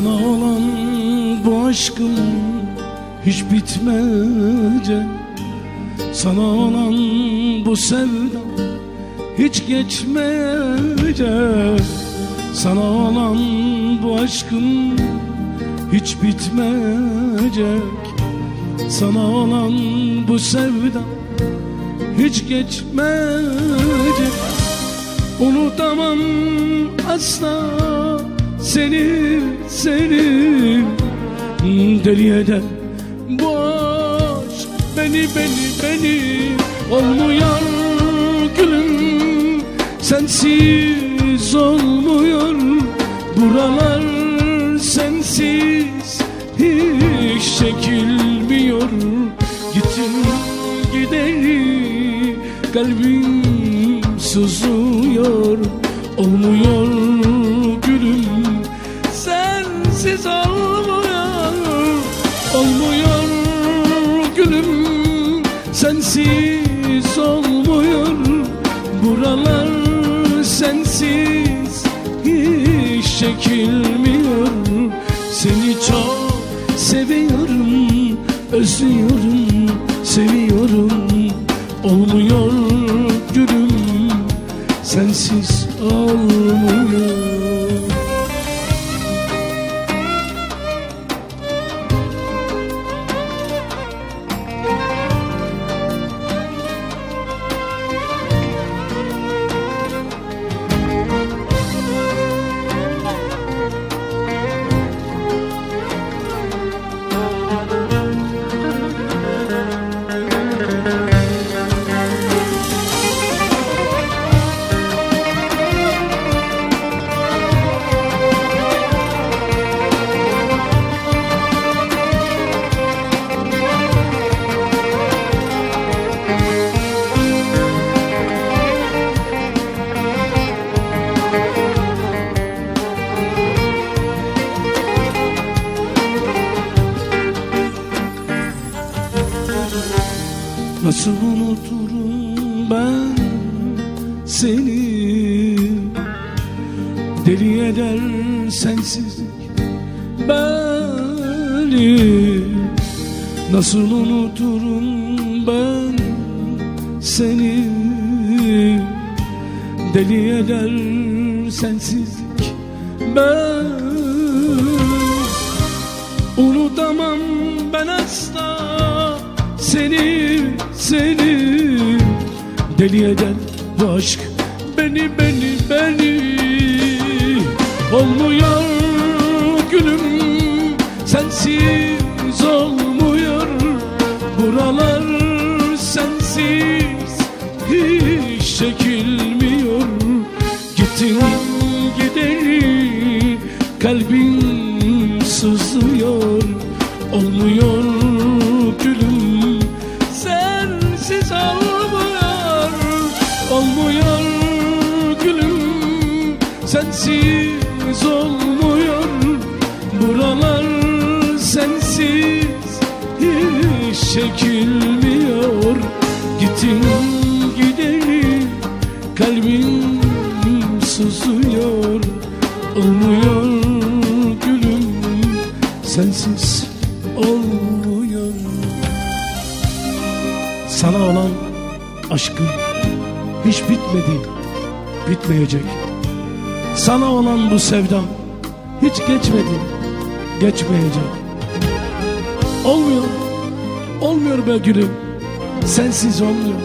Sana olan bu aşkım hiç bitmeyecek Sana olan bu sevda hiç geçmeyecek Sana olan bu aşkım hiç bitmeyecek Sana olan bu sevda hiç geçmeyecek Unutamam asla seni seni Deli eder bu aşk beni beni beni Olmuyor gülüm. Sensiz olmuyor Buralar. Sensiz hiç çekilmiyor. Gittin gideri kalbim sızlıyor Olmuyor sensiz olmuyor. Buralar sensiz. Hiç çekilmiyor. Seni çok seviyorum, özlüyorum, seviyorum. Olmuyor gülüm. Sensiz olmuyor Nasıl unuturum ben seni? Deli eder sensizlik beni. Nasıl unuturum ben seni? Deli eder sensizlik beni Unutamam ben asla seni seni. Deli eden bu aşk beni beni beni. Olmuyor gülüm sensiz olmuyor. Buralar sensiz hiç çekilmiyor. Gittin gideri kalbim sızlıyor. Olmuyor sensiz olmuyor. Buralar sensiz hiç çekilmiyor. Gittin gideri kalbim sızlıyor Olmuyor gülüm sensiz olmuyor. Sana olan aşkım hiç bitmedi, bitmeyecek Sana olan bu sevdam hiç geçmedi, geçmeyecek. Olmuyor, olmuyor be gülüm. Sensiz olmuyor.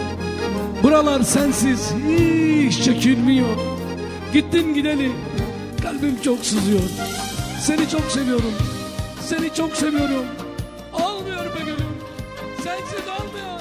Buralar sensiz hiç çekilmiyor. Gittin gideli kalbim çok sızıyor. Seni çok seviyorum Seni çok seviyorum. Olmuyor be gülüm. Sensiz olmuyor